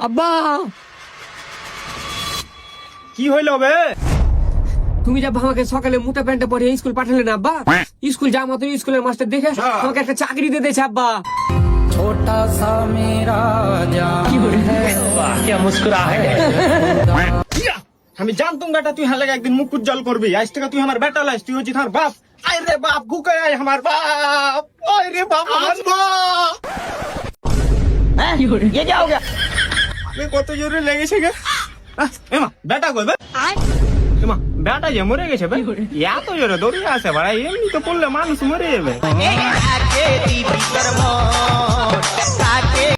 আব্বা। কি হইল বে? তুমি যা আমাকে সকালে মোটা প্যান্টে পরে স্কুল পাঠালে না আব্বা? স্কুল যা মতো স্কুলের মাস্টার দেখে আমাকে একটা চাকরি দিয়ে দিয়েছে আব্বা। ইয়া, আমি জানতুম বেটা তুই হালে একদিন মুখ উজ্জ্বল করবি আজ থেকে তুই আমার বেটা লাইস তুই হচ্ছিস আমার বাপ আয় রে বাপ গুকে আয় আমার বাপ আয় রে বাপ আমার বাপ ये क्या हो गया এ কত জোরে লেগেছে গে আহ, এমা বেটা কইবে এমা বেটা যে মরে গেছে বে এত জোরে দৌড়িয়ে আসে ভাড়া এমনি তো পড়লে মানুষ মরে যাবে